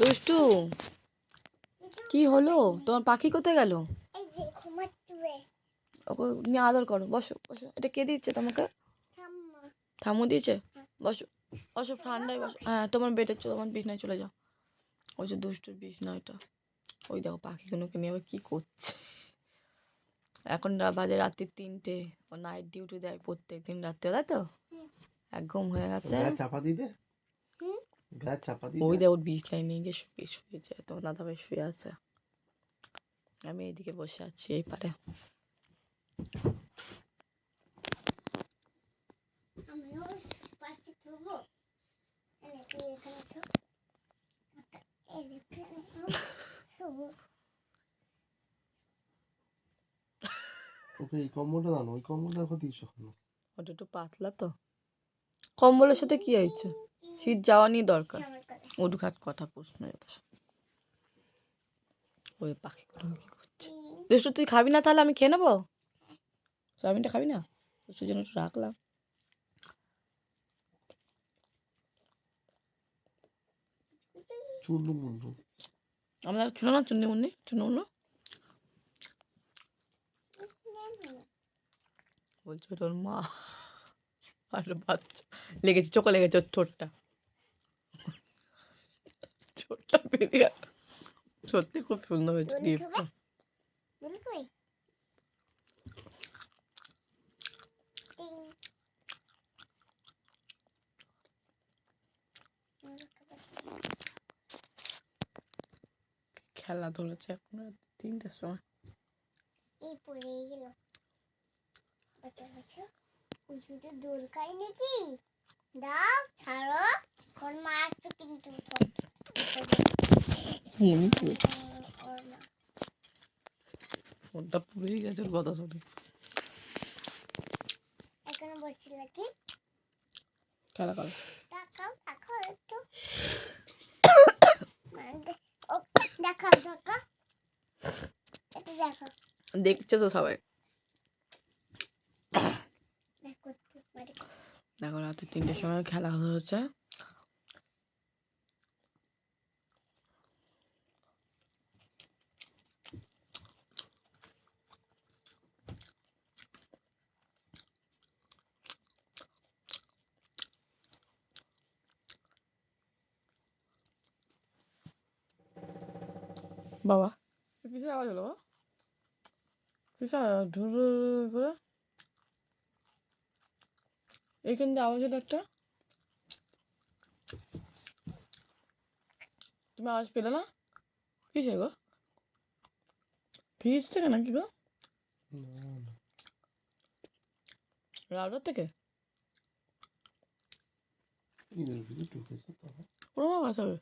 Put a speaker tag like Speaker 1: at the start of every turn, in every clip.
Speaker 1: দুষ্টু কি হলো? তোমার পাখি কোথায় গেল? ওকে নিয়ে আদর করো বসো বসো। এটা কে দিচ্ছে তোমাকে?
Speaker 2: ঠাম্মু
Speaker 1: দিয়েছে? বসো বসো ঠান্ডায় বসো। হ্যাঁ তোমার বেডে চলো তোমার বিছনায় চলে যাও। ওই যে দুষ্টুর বিছনা ওইটা ওই দেখো পাখিগুলোকে নিয়ে আবার কী করছে। এখন বাজে রাত্রি তিনটে। ও নাইট ডিউটি দেয় প্রত্যেক দিন রাত্রে তাই তো। এক ঘুম হয়ে গেছে।
Speaker 3: চাপা দিতে? গায়ে চাপা দিতে
Speaker 1: ওই দেখ ওর বিছনায় নিয়ে গিয়ে শুয়ে শুয়েছে তোমার দাদা ভাই শুয়ে আছে। আমি এইদিকে বসে আছি এই পারে।
Speaker 2: এখানে এখানে
Speaker 3: ওকে এই কম্বলটা দাও না ওই কম্বলটা ওকে দিয়েছ
Speaker 1: ওটা একটু পাতলা তো। কম্বলের সাথে কি হয়েছে? শীত যাওয়া নিয়ে দরকার।
Speaker 2: আমার কথা।
Speaker 1: উদ্ঘাট কথা প্রশ্ন ওই পাখি কি করছে? দুষ্টু তুই খাবি না তাহলে আমি খেয়ে নেব? চাউমিনটা খাবি না? দুষ্টুর জন্য একটু রাখলাম। আমাদের ছিল না চুন্নি মুন্নি চুন্নু মুন্নু বলছে তোর মা আর বাচ্চা। লেগেছে চোখে লেগেছে ওর ঠোঁটটা। ঠোঁটটা বেরিয়ে সত্যি খুব সুন্দর হয়েছে গিফটটা। খেলা ধরেছে এখন তিনটের সময়।
Speaker 2: এই পড়ে গেল। বাচ্চা বাচ্চা উঁচুতে দোল খাই নাকি? দাও ছাড়ো। ওর মা আসবে কিন্তু
Speaker 1: ফোনটা পুড়েই গেছে কথা শুনে।
Speaker 2: এখানে বসছিল কি?
Speaker 1: খেলা করে?
Speaker 2: দেখাও দেখাও একটু। মানে দে- ও দেখাও দেখাও। একটু দেখাও।
Speaker 1: দেখছে তো সবাই।
Speaker 2: দেখো
Speaker 1: রাতে তিনটের সময় খেলা হচ্ছে। বাবা কিসের আওয়াজ হলো বাবা? কিসের আওয়াজ ঢুর করে এইখান দিয়ে আওয়াজ হলো একটা তুমি আওয়াজ পেলে না কিসে গো ফ্রিজ থেকে নাকি গো
Speaker 3: না না
Speaker 1: রাউটার থেকে
Speaker 3: ঈদের ভিতরে ঢুকেছে তো
Speaker 1: ওরা মা বাঁচাবে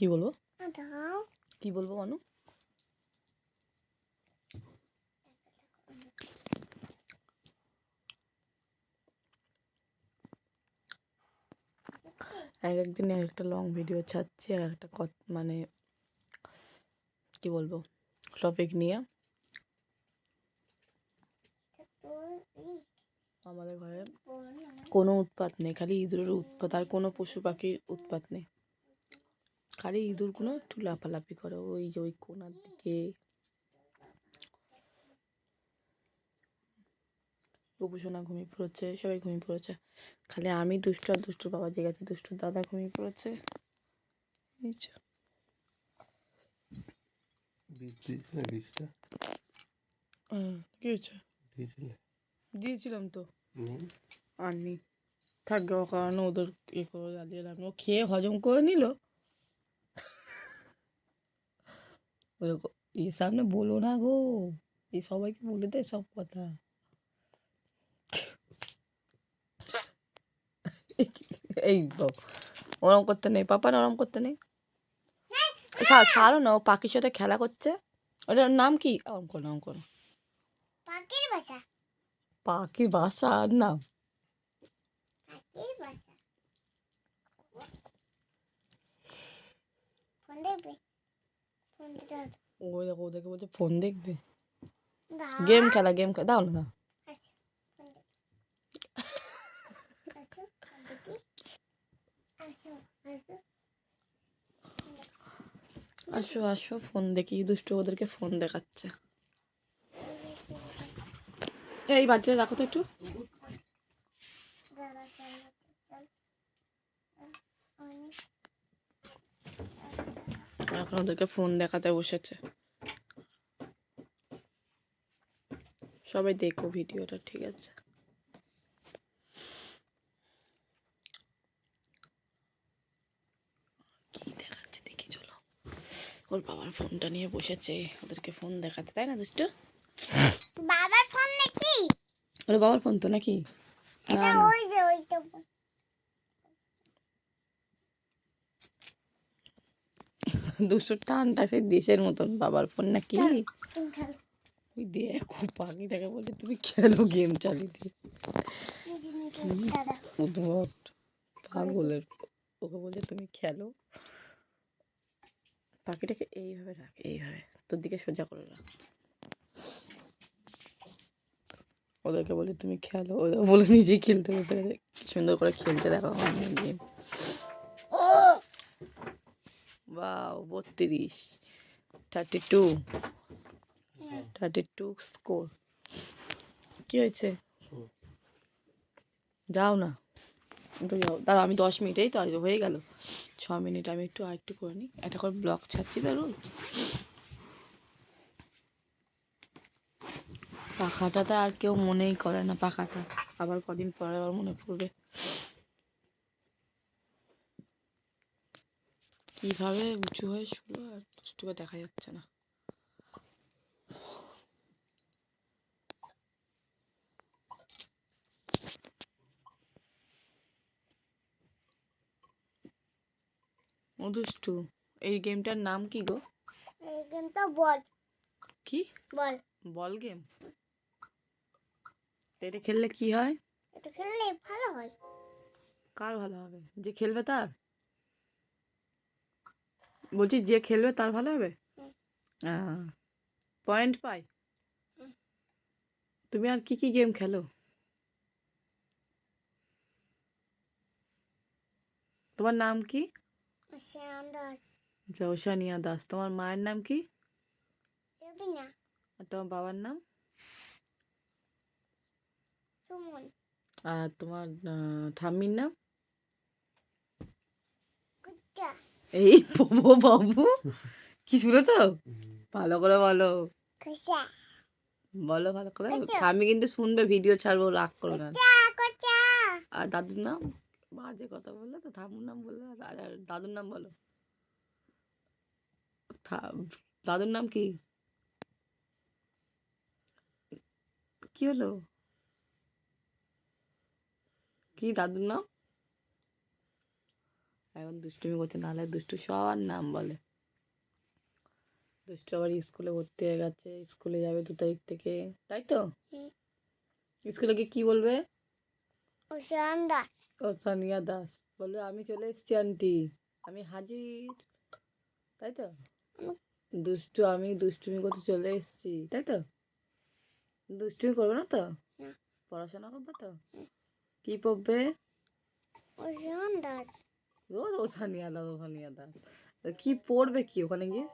Speaker 1: কি বলব? কি বলব মানু এক একদিন এক একটা লং ভিডিও ছাড়ছি এক একটা কত মানে কি বলব? টপিক নিয়ে। আমাদের ঘরে কোনো উৎপাত নেই খালি ইঁদুরের উৎপাত আর কোনো পশু পাখির উৎপাত নেই। খালি ইঁদুরগুলো একটু লাফালাফি করে। ওই যে ওই কোনার দিকে। গোপুসোনা ঘুমিয়ে পড়েছে সবাই ঘুমিয়ে পড়েছে। খালি আমি দুষ্ট আর দুষ্টুর বাবা জেগেছে দুষ্টুর দাদা ঘুমিয়ে পড়েছে। এই যে।
Speaker 3: বীজ দিয়েছিলে বীজটা
Speaker 1: হুম, কি হয়েছে?
Speaker 3: দিয়েছিলে।
Speaker 1: দিয়েছিলাম তো। আননি। থাকবে ও কারণে ওদের ইয়ে করে জ্বালিয়ে এলাম ও খেয়ে হজম করে নিল। গো- এর সামনে বলো না গো। এই সবাইকে বলে দেয় সব কথা। এই ওরম করতে নেই। পাপা না ওরম করতে নেই? ছাড়ো না ও পাখির সাথে খেলা করছে। ওটার নাম কি? ওরম করো ওরম করো।
Speaker 2: পাখির বাসা।
Speaker 1: পাখির বাসার নাম?
Speaker 2: পাখির বাসা ফোন দেখবে ফোন দিতে হবে।
Speaker 1: ওই দেখো ওদেরকে বলছে ফোন দেখবে? গেম খেলা গেম খেলা। দাও না দাও।
Speaker 2: আসো, আসো, ফোন দেখি। আসো, আসো।
Speaker 1: ফোন দেখি। দুষ্টু ওদেরকে ফোন দেখাচ্ছে। এই বাটিটা রাখো তো একটু। এখন ওদেরকে ফোন দেখাতে বসেছে। সবাই দেখো ভিডিওটা ঠিক আছে? কি দেখাচ্ছে দেখি চলো। ওর বাবার ফোনটা নিয়ে বসেছে ওদেরকে ফোন দেখাতে তাই না দুষ্টু?
Speaker 2: বাবার ফোন নাকি?
Speaker 1: ওর বাবার ফোন তো নাকি? না
Speaker 2: এটা
Speaker 1: না
Speaker 2: ওই যে ওইটা ফোন।
Speaker 1: দুশো টানটা সেই দেশের মতন বাবার ফোন নাকি? ওই দেখো পাখিটাকে বলে তুমি খেলো গেম চালিয়ে। দিয়ে। উদ্ভট পাগলের। ওকে বলছে তুমি খেলো। পাখিটাকে এইভাবে রাখ এইভাবে। তোর দিকে সোজা করে রাখ। ওদেরকে বলে তুমি খেলো। ওদের বলে নিজেই খেলতে বসে গেছে সুন্দর করে খেলতে দেখো গেম বাও বত্রিশ। Thirty two thirty two score কি হয়েছে। যাও না। একটু যাও। দাঁড়া আমি দশ মিনিটেই তো হয়ে গেল। ছ মিনিট আমি একটু আর একটু করে নিই। একটা করে ব্লক ছাড়ছি তো রোজ। পাখাটাতে আর কেউ মনেই করে না পাখাটা। আবার কদিন পরে আবার মনে পড়বে। কীভাবে উঁচু হয়ে শুলো আর দুষ্টুকে দেখা যাচ্ছে না। ও দুষ্টু এই গেমটার নাম কি গো?
Speaker 2: এই গেমটা বল।
Speaker 1: কি?
Speaker 2: বল।
Speaker 1: Ball game? এটা খেললে কি হয়?
Speaker 2: এটা খেললে ভালো হয়।
Speaker 1: কার ভালো হবে? যে খেলবে তার? বলছি যে খেলবে তার ভালো হবে। পয়েন্ট পাই। তুমি আর কি কি গেম খেলো? তোমার নাম কি? জৌসানিয়া দাস। তোমার মায়ের নাম কি? আর তোমার বাবার নাম? আর তোমার ঠাম্মির নাম? এই বাবু বাবু কি শুনেছো? ভালো করে বলো। বলো ভালো করে। আমি কিন্তু শুনবে ভিডিও ছাড়বো রাগ করো না। আর দাদুর নাম? বাজে কথা বললে তো ঠাম্মুর নাম বললে আর আর দাদুর নাম বলো। দাদুর নাম কি? কি হলো? কি দাদুর নাম? এখন দুষ্টুমি করছে নাহলে দুষ্টু সবার নাম বলে। দুষ্টু আবার স্কুলে ভর্তি হয়ে গেছে স্কুলে যাবে দু তারিখ থেকে তাই তো? স্কুলে গিয়ে কি বলবে?
Speaker 2: ও দাস
Speaker 1: ও সানিয়া দাস বলবে আমি চলে এসেছি আন্টি। আমি হাজির। তাই তো? দুষ্টু আমি দুষ্টুমি করতে চলে এসেছি তাই তো? দুষ্টুমি করবে না তো? পড়াশোনা করবে তো? কি পড়বে?
Speaker 2: ও শ্যাম দাস।
Speaker 1: ও ও সানিয়া দাস ও সানিয়া দাস কি পড়বে কি ওখানে গিয়ে?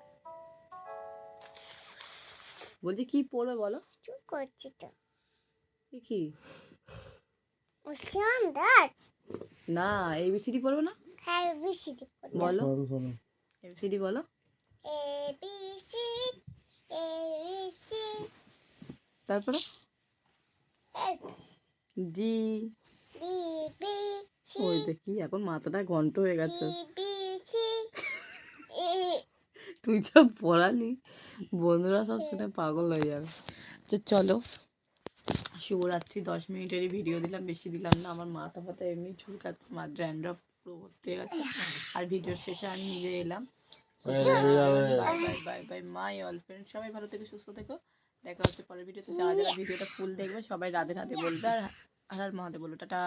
Speaker 1: বলছি কি পড়বে বলো?
Speaker 2: চুপ করছি তো।
Speaker 1: কি কি?
Speaker 2: ও শ্যাম দাস
Speaker 1: না এবিসিডি পড়বে না?
Speaker 2: হ্যাঁ বিসি
Speaker 1: বলো।
Speaker 3: শোনো
Speaker 1: এবিসিডি বলো।
Speaker 2: A B C A B C
Speaker 1: তারপরে? ডি। ওই দেখি এখন মাথাটা ঘন্ট হয়ে গেছে। তুই যা পড়ালি বন্ধুরা সব শুনে পাগল হয়ে যাবে। তো চলো। শুভরাত্রি দশ মিনিটেরই ভিডিও দিলাম বেশি দিলাম না আমার মাথা ফাথা এমনি চুলকাচ্ছে মা ড্র্যান্ড্রফ পুরো ভর্তি হয়ে গেছে। আর ভিডিওর শেষে আমি নিজে এলাম। Bye bye bye bye my all friend সবাই ভালো থেকে সুস্থ থেকো। দেখা হচ্ছে পরের ভিডিওতে যারা যারা ভিডিওটা ফুল দেখবে সবাই রাধে রাধে বলবে আর আর আর মহাদেব বলবে টাটা।